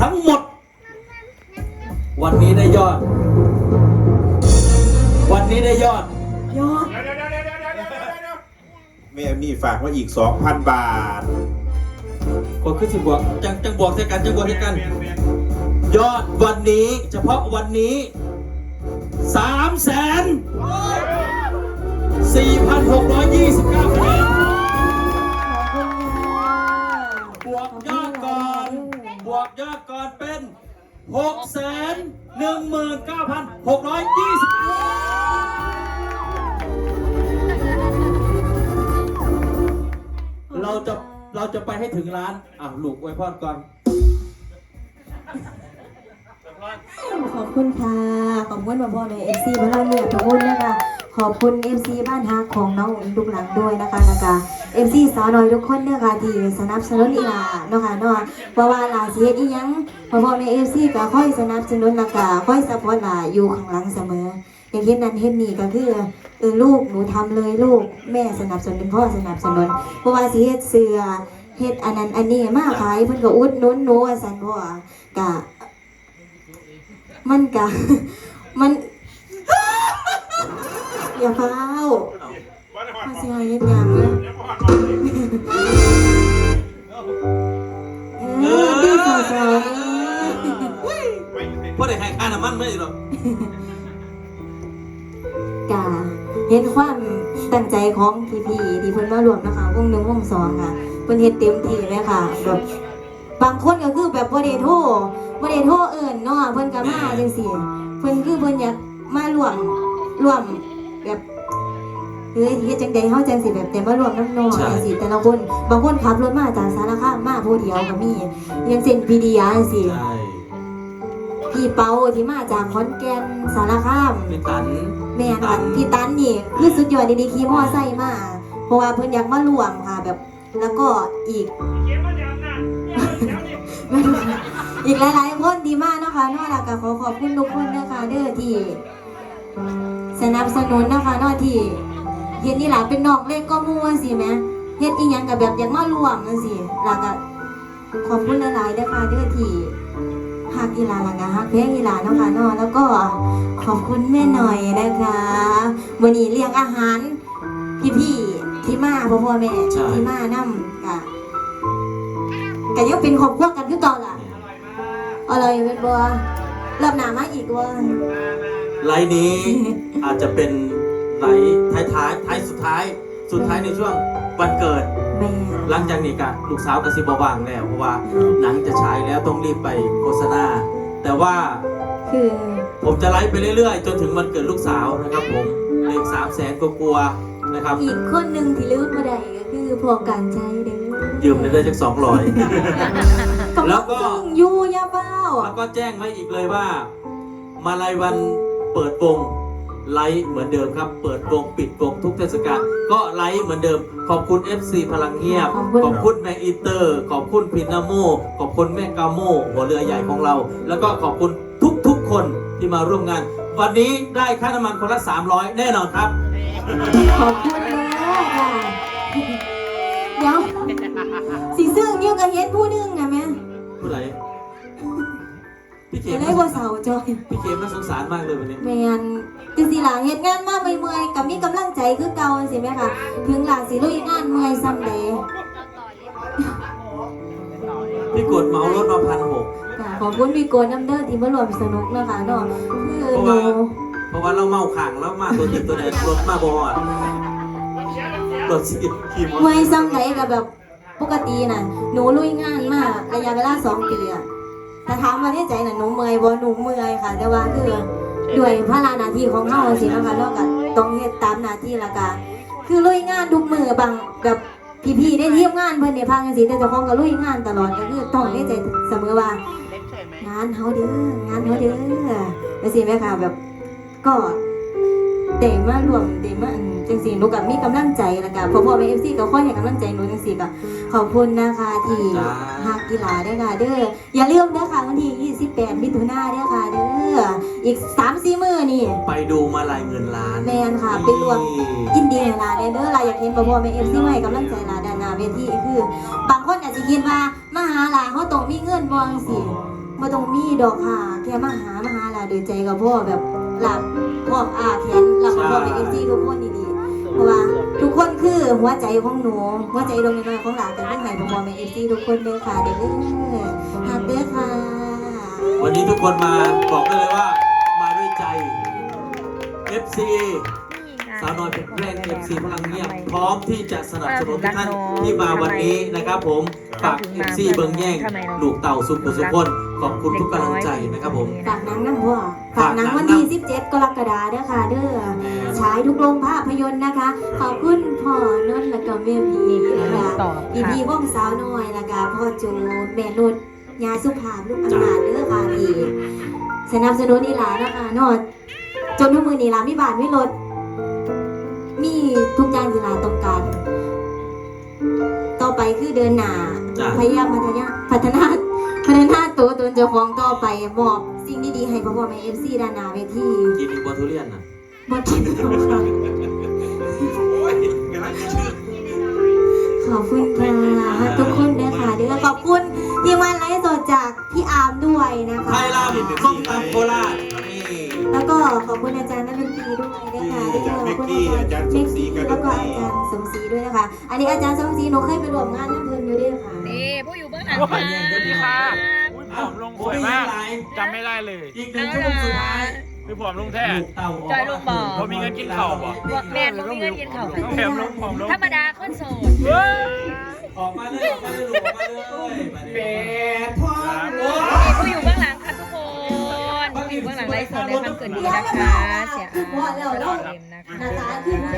ทั้งหมด วันนี้ได้ยอด วันนี้ได้ยอด ยอด แม่มีฝากมาอีก 2,000 บาท ก็คือสิบวกจังจังบวกใส่กันจังบวกใส่กัน ยอดวันนี้ เฉพาะวันนี้สามแสนสี่พันหกร้อยยี่สิบเก้าคะแนนบวกยอดก่อน บวกยอดก่อนเป็นหกแสนหนึ่งหมื่นเก้าพันหกร้อยยี่สิบเราจะเราจะไปให้ถึงร้าน อะลูกไว้พอดก่อน ขอบคุณค่ะ ขอบคุณพ่อพ่อในเอฟซีพลังเนี่ยทุกคนนะคะ ขอบคุณเอฟซีบ้านฮักของน้องอุ๋งลูกหลังด้วยนะคะนะคะเอฟซีสาวน้อยทุกคนเนี่ยค่ะที่สนับสนุนอีลาเนาะค่ะเนาะเพราะว่าลาเสียอีหยังพ่อพ่อในเอฟซีก็ค่อยสนับสนุนนะคะค่อยซัพพอร์ตลาอยู่ข้างหลังเสมอ อย่างเช่นนั้นเห็นนี่ก็คือเออลูกหนูทำเลยลูกแม่สนับสนุนพ่อสนับสนุนเพราะว่าสิเฮ็ดเสือเฮ็ดอันนั้นอันนี้มาขายเพิ่นก็อุดหนุนหนูว่าซั่นพ่อกะมันกะมัน อย่าเฝ้าภาษาเฮ็ดหยังนะเออดีสาวเพราะเด็กใครค่าน้ำมันไม่หรอกกะเห็นความตั้งใจของพี่ๆที่เพิ่นมารวมนะคะวงหนึ่งวงสองค่ะเพิ่นเฮ็ดเต็มที่เลยค่ะแบบบางคนก็คือแบบบ่ได้โทรบ่ได้โทรเอิ้นเนาะเพิ่นก็มาจังซี่เพิ่นคือเพิ่นอยากมารวมรวม แบบเฮ้ยเฮ็ดจังใดเฮาจังสิแบบแต่มารวมน้ำน้อยจังซี่แต่ละคนบางคนขับรถมาจากสารคามมาผู้เดียวก็มีอย่างเช่นพีดีอาจังซี่ใช่พี่เปาที่มาจากขอนแก่นสารคามพี่ตันแม่นค่ะพี่ตันนี่คือสุดยอดดีๆขี่มอไซค์มาเพราะว่าเพิ่นอยากมารวมค่ะแบบแล้วก็อีกอีกหลายๆคนดีมากเนาะคะเนอกจากขอขอบคุณทุกคนนะคะเด้อที่ สนับสนุนนะคะเนอกที่เฮ็ดนี่หล่ะเป็นนอกเล็กก็มั่วสิแหม่เฮ็ดอีหยังกับแบบอยากมารวมจังซี่แล้วก็ขอบคุณหลายๆนะคะเด้อที่ฮักอีหลาแล้วก็ฮักเพลงอีหลาเนาะค่ะเนาะแล้วก็ขอบคุณแม่หน่อยนะคะวันนี้เลี้ยงอาหารพี่ๆที่มาพ่อพ่อแม่ที่มานํกะก็ยังเป็นครอบครัวกันคือเก่าล่ะอะไรเป็นบัวรอบหนามาอีกว่า ไลน์นี้อาจจะเป็นไลน์ท้ายๆท้ายสุดท้าย สุดท้ายในช่วงวันเกิดแม่หลังจากนี้กะลูกสาวกระซิบว่างแล้วเพราะว่าหนังจะฉายแล้วต้องรีบไปโฆษณา แต่ว่าคือผมจะไลฟ์ไปเรื่อยๆ จนถึงวันเกิดลูกสาวนะครับผมเลขสามแสนกลัวๆนะครับ อีกคนหนึ่งที่ลืมมาได้ก็คือพอการใช้เด้อยืมได้จากสองร้อยแล้วก็ซึ่งอยูอยาเบ้าแล้วก็แจ้งไว้อีกเลยว่า มาลายวัน เปิดวงไลฟ์เหมือนเดิมครับ เปิดวงปิดวงทุกเทศกาลก็ไลฟ์เหมือนเดิม ขอบคุณ FC พลังเงียบ ขอบคุณแมงอีเตอร์ ขอบคุณพินาโม ขอบคุณแม่กาโม หัวเรือใหญ่ของเรา แล้วก็ขอบคุณทุกๆคนที่มาร่วมงาน วันนี้ได้ค่าน้ำมันคนละ 300 แน่นอนครับ ขอบคุณแล้วค่ะเดี๋ยวสีซึ่งเนี่ยก็เฮ็ดผู้หนึงนะแม่ผู้ไรพี่ เขจะมได้บ่เสาจอยพี่เขมน่าสงสารมากเลยวันนี้แมนจังสิหลาเฮ็ดงานมาเมื่อยๆกับมีกำลังใจคือเก่าจังซี่แม่ค่ะ ถึงหลาสิลุยงานเมื่อยซ้ำใดพี่กดเหมารถมาพันหกค่ะขอบคุณพี่โกนน้ำเด้อที่มารวมสนุกนะคะเนาะคือเพราะหนูว่าเพราะว่าเราเมาขังแล้วมาตัวจริงตัวใดรถมาบอดรถสิขี่มอเตอร์เมื่อยซ้ำใดกับแบบปกติน่ะหนูลุยงานมาระยะเวลาสองปีอะ แต่ถามมาที่ใจน่ะหนูเมื่อยบ่หนูเมื่อยค่ะ แต่ว่าคือด้วยภาระหน้าที่ของเฮาสินะคะเนาะก็ต้องเฮ็ดตามหน้าที่และก็คือลุยงานทุกมือบางแบบพี่ๆได้ทีมงานเพิ่นนี่พังจังซี่แต่เจ้าของก็ลุยงานตลอดก็คือต้องในใจเสมอว่างานเฮาเด้องานเฮาเด้อจังซี่แม่ค่ะแบบก็ เดมารวมเดมาอันจังซี่หนูกับมีกำลังใจแล้วก็พ่อพ่อแม่ FC ก็คอยให้กำลังใจหนูจังซี่ก็ขอบคุณนะคะที่จ้าฮักกีฬาเด้อค่ะเด้ออย่าลืมเด้อค่ะวันที่28มิถุนายนเด้อค่ะเด้ออีก3-4มื้อนี่ไปดูมาลายเงินล้านแมนค่ะไปรวมยินดีให้ลาได้เด้อลาอยากเห็นพ่อพ่อแม่ FC มาให้กำลังใจลาด้านหน้าเวทีคือบางคนอาจจะคิดว่ามาหาลาเฮาต้องมีเงินบ่จังซี่บ่ต้องมีดอกค่ะแค่มาหามาหาหลาโดยใจกับพ่อแบบหลับ พอกอมอาแขนหลับพร้อมเป็นเอฟซีทุกคนดีๆเพราะว่าทุกคนคือหัวใจของหนูหัวใจดวงน้อยของหลานแต่เพื่อนไหนพร้อมเป็นเอฟซีทุกคนเด้อค่ะเด้อฮักเด้อค่ะ วันนี้ทุกคนมาบอกได้เลยว่ามาด้วยใจ FC สาวน้อยเป็นแพร่ง FC พลังเงียบพร้อมที่จะสนับสนุนทุกท่านที่มาวันนี้นะครับ ผมฝาก FC เบิงแย่งลูกเต่าสุขสุขคนขอบคุณทุกกำลังใจนะครับผมฝากหนังน้ำพ่อฝากหนังวันที่ 17 กรกฎาคมเด้อค่ะเด้อฉายทุกโรงภาพยนตร์นะคะ ขอบคุณพ่อนนท์และก็แม่พีนะคะตอบอีค่ะพีว่องสาวน้อยแล้วก็พ่อโจแม่นุชยาสุภาพลูกอำนาจเด้อค่ะพี่สนับสนุนอีหลานะคะนอดจนทุกมือนี่หลามีบาทมีรถมี ทุกอย่างที่หลาต้องการ ต่อไปคือเดินหน้าจ้ะ พยายามพัฒนาพัฒนาพัฒนาตัวตนเจ้าของต่อไปมอบสิ่งดีๆให้พ่อพ่อแม่เอฟซีด้านหน้าเวทีกินอีกบอทุเรียนนะมากินหรอกค่ะโอ้ยกำลังจะชื่อขอบคุณค่ะทุกคนนะคะเดี๋ยวขอบคุณทีมงานไลฟ์สดจากพี่อาร์มด้วยนะคะ ไทยลำส้มตำโคราชนี่แล้ว ก็ขอบคุณอาจารย์นักดนตรีด้วยนะคะที่ขอบคุณอาจารย์เม็กซี่แล้วก็อาจารย์สมศรีด้วยนะคะ อันนี้อาจารย์สมศรีหนูเคยไปร่วมงานน้ำเพลินอยู่ด้วยค่ะนี่ผู้อยู่เบื้องหลังโอ้ค่ะยสวัสดีค่ะอุ้ยผอมลงสวยมากจำไม่ได้เลย อีกหนึ่งชั่วโมงสุดท้ายคือผอมลงแท้ลูกเต่าจอยลงบ่อผมมีเงินกินข้าวบ่แมนบ่มีเงินกินข้าวต้องแถมลงผอมลงธรรมดาคนโสดเฮ้ยออกมาเลยออกมาเลยลูกออกมาเลยเป็ดทอดโอ้นี่ผู้อยู่เบื้อง อยู่เบื้องหลังไลฟ์สดในคำเกิดนี้นะคะ เสียอาร์ตแล้วก็เอ็มนะคะหน้าตาคือไง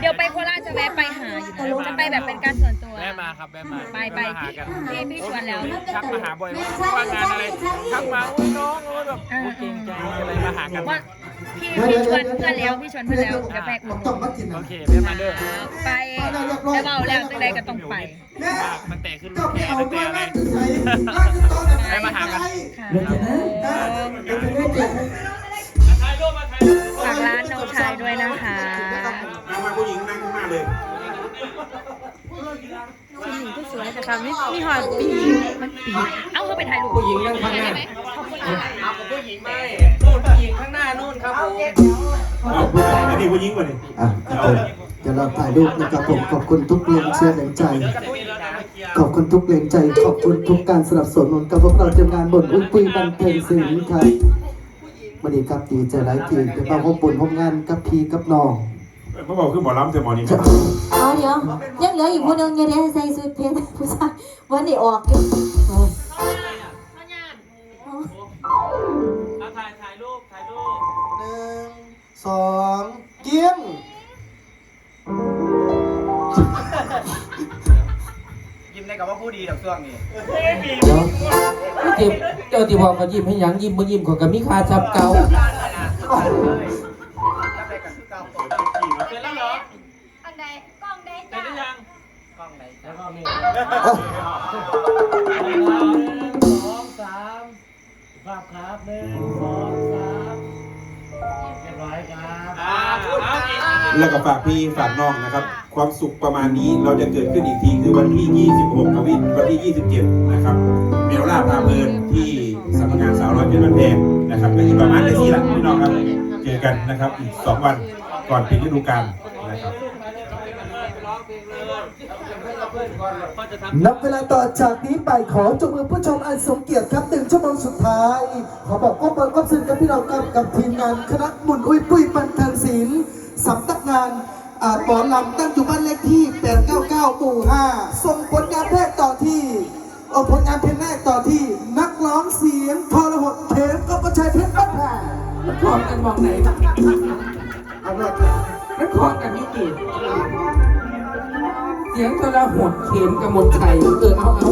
เดี๋ยวไปโคราชจะแวะไปหาอยู่นะจะไปแบบเป็นการส่วนตัว แม่มาครับแม่มาไปไปมาหากันพี่พี่ชวนแล้วทักมาหาบ่อยว่างานอะไรทักมาอุ้ยน้องโอ้ยแบบโอ้ยเกรงใจอะไรมาหากันว่าพี่พี่ชวนเพื่อนแล้วพี่ชวนเพื่อนแล้วจะไปอุ่นต้องมากินโอนะเคแม่มาเด้อไปแต่เบาแล้วจังใดก็ต้องไปแม่มันแตกขึ้นเจ้าไปแก่เอาตั้งด้แต่วยอะไรแม่จะใส่นั่งตอนไหนให้มาหากัน ค่ะเดี๋ยวจะได้เจ็บฝากร้านน้องชายด้วยนะคะเอามาผู้หญิงนั่งข้างหน้าเลยผู้หญิงผู้สวยแต่ค่ะมีมีหอยปีมันปีเอ้าเขาไปถ่ายรูปผู้หญิงนั่งข้างหน้าได้ไหมขอบคุณค่ะเอากับผู้หญิงไม่นู่นผู้หญิงข้างหน้านู่นครับผมเอาอันนี้ผู้หญิงก่อนนี่อะครับผมเดี๋ยวเราถ่ายรูปนะครับผมขอบคุณทุกแรงเชียร์แรงใจขอบคุณทุกแรงใจ ขอบคุณทุกการสนับสนุนกับพวกเราทีมงานบนอุ้ยปุยบันเทิงศิลป์ครับ วันนี้ครับดีใจหลายทีเดี๋ยวมาพบปุ่นพบงานกับพี่กับน้องเมื่อบอกคือหมอลำแต่หมอนี่ครับเอาเดี๋ยวยังเหลืออีกคนนึงยังได้ใส่ชุดเพชรผู้ชายวันนี้ออกอยู่ถ่ายถ่ายรูปถ่ายรูปหนึ่งสอง กับว่าผู้ดีดอกช่วงนี้เจ็บเจ้าที่พอก็ยิ้มให้หยังยิ้มบ่ยิ้มเขาก็มีค่าจับเก่า แล้วก็ฝากพี่ฝากน้องนะครับ ความสุขประมาณนี้เราจะเกิดขึ้นอีกทีคือวันที่ 26กับวันที่ 27 นะครับเมลล่าพาเพลินที่สำนักงานสาวร้อยเป็นวันแพงนะครับก็คือประมาณนี้สิละพี่น้องครับ เจอกันนะครับอีก 2 วันก่อนปิดฤดูกาล นะครับร้องเพลงเลยก็จะทำนับเวลาต่อจากนี้ไปขอจงมือผู้ชมอันสมเกียรติครับหนึ่งชั่วโมงสุดท้าย ขอบอกก้มบนก้มซึ้งกับพี่น้องครับกับทีมงานคณะมุนอุ้ยปุ้ยบันเทิงศิลป์สำนักงานอ่าปอลำตั้งอยู่บ้านเลขที่ 899หมู่5ส่งผลงานเพลงต่อที่เอาผลงานเพลงแรกต่อที่ นักร้องเสียงทรหดเทมก็ประชัยเพชรบ้านแพงมันคล้องกันมองไหนเอาละมันคล้องกันนี่กี่เสียงตะละหดเข็มกับหมดไข่เออเอาเอา